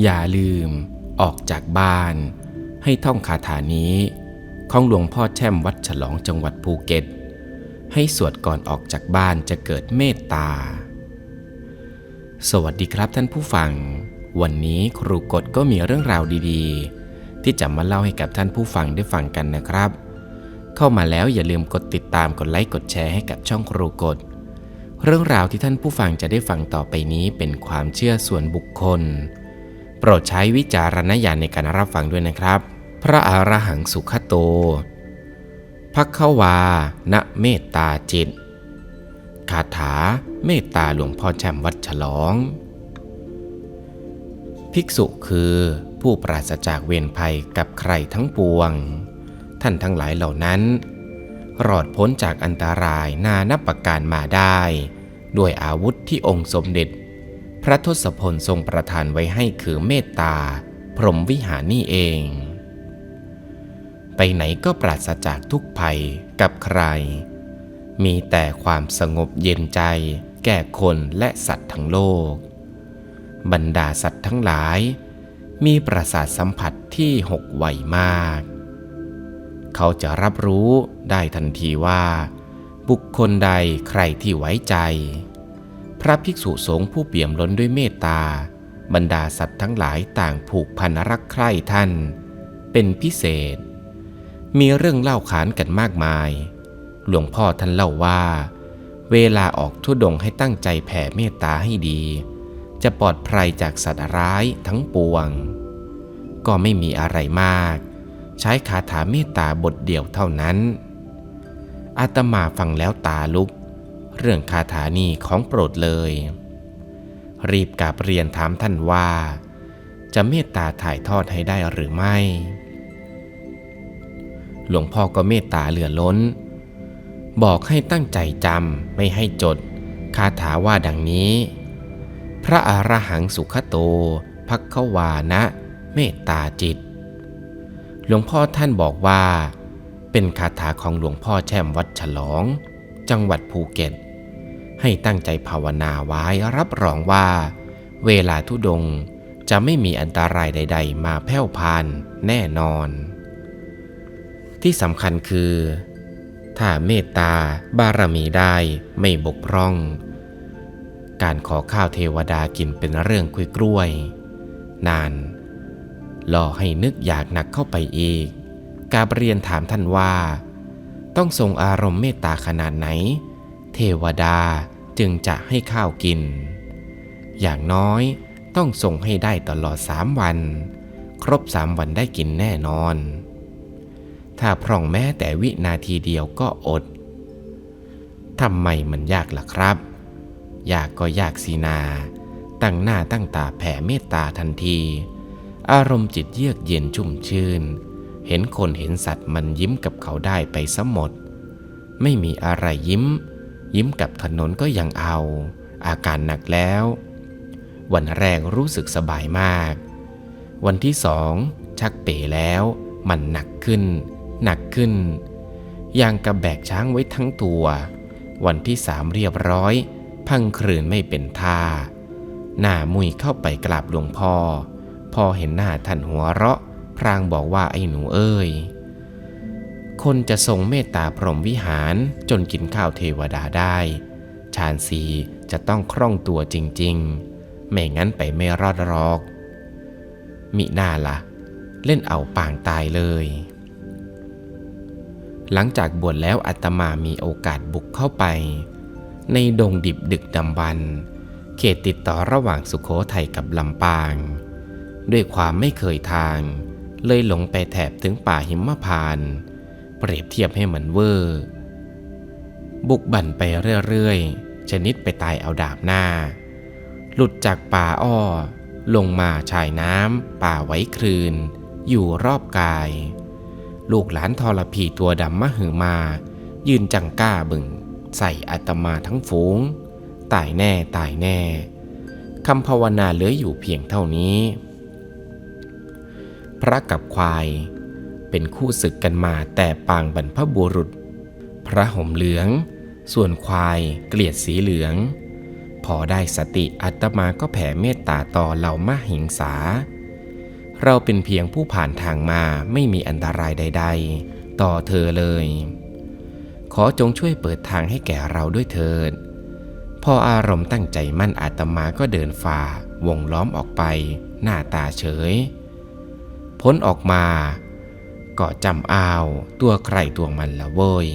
อย่าลืมออกจากบ้าน ให้ท่องคาถานี้ของหลวงพ่อแช่มวัดฉลองจังหวัดภูเก็ต ให้สวดก่อนออกจากบ้านจะเกิดเมตตา สวัสดีครับท่านผู้ฟัง วันนี้ครูกฎก็มีเรื่องราวดีๆ ที่จะมาเล่าให้กับท่านผู้ฟังได้ฟังกันนะครับ เข้ามาแล้วอย่าลืมกดติดตามกดไลค์กดแชร์ให้กับช่องครูกฎเรื่องราวที่ท่านผู้ฟังจะได้ฟังต่อไปนี้เป็นความเชื่อส่วนบุคคล โปรดใช้วิจารณญาณในการรับฟังด้วยนะครับ พระอรหังสุขโตพักขวาณเมตตาจิต คาถาเมตตาหลวงพ่อแช่มวัดฉลอง ภิกษุคือผู้ปราศจากเวรภัยกับใครทั้งปวง ท่านทั้งหลายเหล่านั้น รอดพ้นจากอันตรายนานับประการมาได้ ด้วยอาวุธที่องค์สมเด็จ พระทศพลทรงประทานไว้ให้คือเมตตา พรหมวิหารนี่เอง ไปไหนก็ปราศจากทุกภัยกับใคร มีแต่ความสงบเย็นใจ แก่คนและสัตว์ทั้งโลก บรรดาสัตว์ทั้งหลาย มีประสาทสัมผัสที่หกไวมาก เขาจะรับรู้ได้ทันทีว่า บุคคลใดใครที่ไว้ใจ พระภิกษุสงฆ์ผู้เปี่ยมล้นด้วยเมตตา บรรดาสัตว์ทั้งหลายต่างผูกพันรักใคร่ท่าน เป็นพิเศษ มีเรื่องเล่าขานกันมากมาย หลวงพ่อท่านเล่าว่า เวลาออกทุดงค์ให้ตั้งใจแผ่เมตตาให้ดี จะปลอดภัยจากสัตว์ร้ายทั้งปวง ก็ไม่มีอะไรมาก ใช้คาถาเมตตาบทเดียวเท่านั้นอาตมาฟังแล้วตาลุก เรื่องคาถานี้ของโปรดเลย รีบกราบเรียนถามท่านว่า จะเมตตาถ่ายทอดให้ได้หรือไม่ หลวงพ่อก็เมตตาเหลือล้น บอกให้ตั้งใจจำไม่ให้จด คาถาว่าดังนี้ พระอรหังสุขโตพักขวานะ เมตตาจิต หลวงพ่อท่านบอกว่า เป็นคาถาของหลวงพ่อแช่มวัดฉลอง จังหวัดภูเก็ต ให้ตั้งใจภาวนาไว้รับรองว่า เวลาทุดงจะไม่มีอันตรายใด ๆ มาแผ่วพานแน่นอน ที่สำคัญคือ ถ้าเมตตาบารมีได้ไม่บกพร่อง การขอข้าวเทวดากินเป็นเรื่องคุยกล้วยๆนานหล่อให้นึกอยากหนักเข้าไปอีก กาบเรียนถามท่านว่า ต้องทรงอารมณ์เมตตาขนาดไหน เทวดาจึงจะให้ข้าวกิน อย่างน้อยต้องส่งให้ได้ตลอดสามวัน ครบสามวันได้กินแน่นอน ถ้าพร่องแม้แต่วินาทีเดียวก็อดทำไมมันยากล่ะครับ ยากก็ยากสีนา ตั้งหน้าตั้งตาแผ่เมตตาทันที อารมณ์จิตเยือกเย็นชุ่มชื่น เห็นคนเห็นสัตว์มันยิ้มกับเขาได้ไปซะหมด ไม่มีอะไรยิ้ม ยิ้มกับถนนก็ยังเอา อาการหนักแล้ว วันแรกรู้สึกสบายมาก วันที่สองชักเป๋แล้ว มันหนักขึ้น หนักขึ้น อย่างกับแบกช้างไว้ทั้งตัว วันที่สามเรียบร้อย พังครืนไม่เป็นท่า หน้ามุยเข้าไปกราบหลวงพ่อ พอเห็นหน้าท่านหัวเราะ พรางบอกว่าไอ้หนูเอ้ย คนจะทรงเมตตาพรหมวิหารจนกินข้าวเทวดาได้ ฌานสีจะต้องคล่องตัวจริง ๆ ไม่งั้นไปไม่รอดหรอก มิน่าละ่ะ เล่นเอาปางตายเลย หลังจากบวชแล้วอาตมามีโอกาสบุกเข้าไป ในดงดิบดึกดำบรรเขตติดต่อระหว่างสุโขทัยกับลำปาง ด้วยความไม่เคยทาง เลยหลงไปแถบถึงป่าหิมพาน เปรียบเทียบให้เหมือนเวอร์ บุกบั่นไปเรื่อยๆ ชนิดไปตายเอาดาบหน้า หลุดจากป่าอ้อ ลงมาชายน้ำป่าไว้คลืน อยู่รอบกาย ลูกหลานทรพีตัวดำมะหือมา ยืนจังก้าบึง ใส่อาตมาทั้งฝูง ตายแน่ตายแน่คำภาวนาเหลืออยู่เพียงเท่านี้ พระกับควาย เป็นคู่ศึกกันมาแต่ปางบรรพบุรุษ พระห่มเหลือง ส่วนควายเกลียดสีเหลือง พอได้สติอาตมาก็แผ่เมตตาต่อเหล่ามหิงสา เราเป็นเพียงผู้ผ่านทางมาไม่มีอันตรายใด ๆ ต่อเธอเลย ขอจงช่วยเปิดทางให้แก่เราด้วยเถิดพออารมณ์ตั้งใจมั่นอาตมาก็เดินฝ่าวงล้อมออกไป หน้าตาเฉย พ้นออกมาก็จำอ้าวตัวใครตัวมันละเว้ย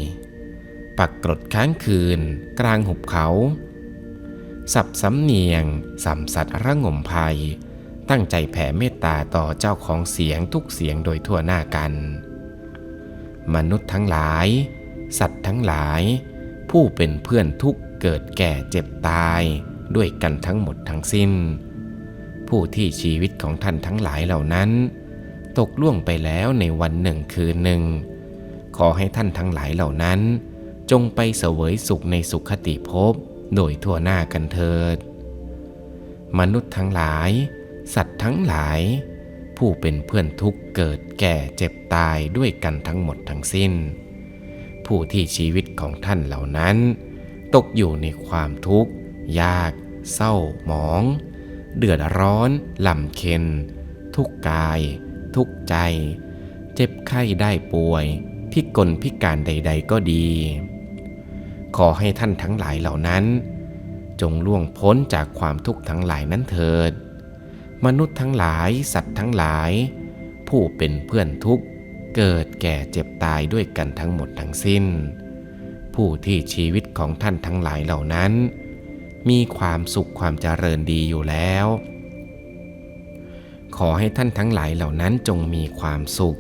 ปักกรดค้างคืนกลางหุบเขา สับสำเนียงสัมสัตระงมภัย ตั้งใจแผ่เมตตาต่อเจ้าของเสียงทุกเสียงโดยทั่วหน้ากัน มนุษย์ทั้งหลาย สัตว์ทั้งหลาย ผู้เป็นเพื่อนทุกเกิดแก่เจ็บตายด้วยกันทั้งหมดทั้งสิ้น ผู้ที่ชีวิตของท่านทั้งหลายเหล่านั้น ตกล่วงไปแล้วในวันหนึ่งคืนหนึ่ง ขอให้ท่านทั้งหลายเหล่านั้น จงไปเสวยสุขในสุขติภพโดยทั่วหน้ากันเถิด มนุษย์ทั้งหลาย สัตว์ทั้งหลาย ผู้เป็นเพื่อนทุกเกิดแก่เจ็บตายด้วยกันทั้งหมดทั้งสิ้น ผู้ที่ชีวิตของท่านเหล่านั้น ตกอยู่ในความทุกข์ ยาก เศร้าหมอง เดือดร้อนลำเค็น ทุกกาย ทุกใจ เจ็บไข้ได้ป่วย พิกลพิการใด ๆ ก็ดี ขอให้ท่านทั้งหลายเหล่านั้น จงล่วงพ้นจากความทุกข์ทั้งหลายนั้นเถิด มนุษย์ทั้งหลายสัตว์ทั้งหลาย ผู้เป็นเพื่อนทุกข์เกิดแก่เจ็บตายด้วยกันทั้งหมดทั้งสิ้น ผู้ที่ชีวิตของท่านทั้งหลายเหล่านั้น มีความสุขความเจริญดีอยู่แล้ว ขอให้ท่านทั้งหลายเหล่านั้นจงมีความสุข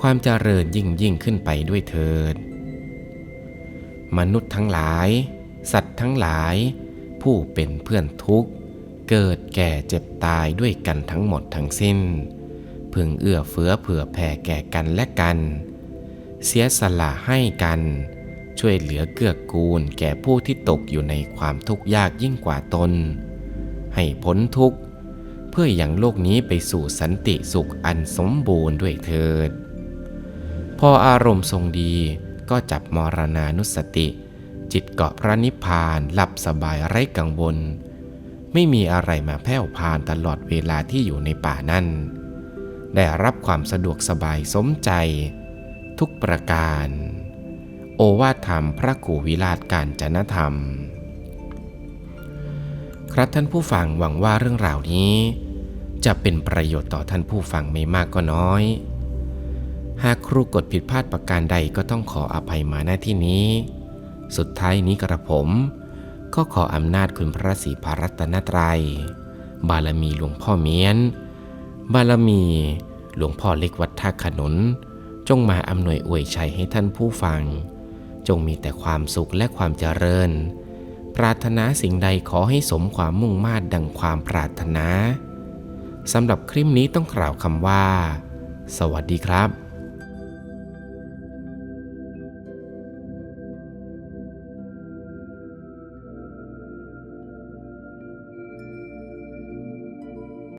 ความเจริญยิ่งยิ่งขึ้นไปด้วยเถิด มนุษย์ทั้งหลาย สัตว์ทั้งหลาย ผู้เป็นเพื่อนทุกข์ เกิดแก่เจ็บตายด้วยกันทั้งหมดทั้งสิ้น พึงเอื้อเฟื้อเผื่อแผ่แก่กันและกัน เสียสละให้กัน ช่วยเหลือเกื้อกูลแก่ผู้ที่ตกอยู่ในความทุกข์ยากยิ่งกว่าตน ให้พ้นทุกข์ เพื่ออย่างโลกนี้ไปสู่สันติสุขอันสมบูรณ์ด้วยเถิด พออารมณ์ทรงดีก็จับมรณานุสติ จิตเกาะพระนิพพานหลับสบายไร้กังวล ไม่มีอะไรมาแผ่วพานตลอดเวลาที่อยู่ในป่านั่นได้รับความสะดวกสบายสมใจ ทุกประการ โอวาทธรรมพระกูวิราชการจนธรรมครับท่านผู้ฟังหวังว่าเรื่องราวนี้ จะเป็นประโยชน์ต่อท่านผู้ฟังไม่มากก็น้อย หากครูกดผิดพลาดประการใดก็ต้องขออภัยมาหน้าที่นี้ สุดท้ายนี้กระผม ก็ขออำนาจคุณพระศรีพารัตนตรัย บารมีหลวงพ่อเมียน บารมีหลวงพ่อเล็กวัดท่าขนุน จงมาอำนวยอวยชัยให้ท่านผู้ฟัง จงมีแต่ความสุขและความเจริญ ปรารถนาสิ่งใดขอให้สมความมุ่งมา่ดังความปรารถนา สำหรับคลิปนี้ต้องกล่าวคำว่า สวัสดีครับ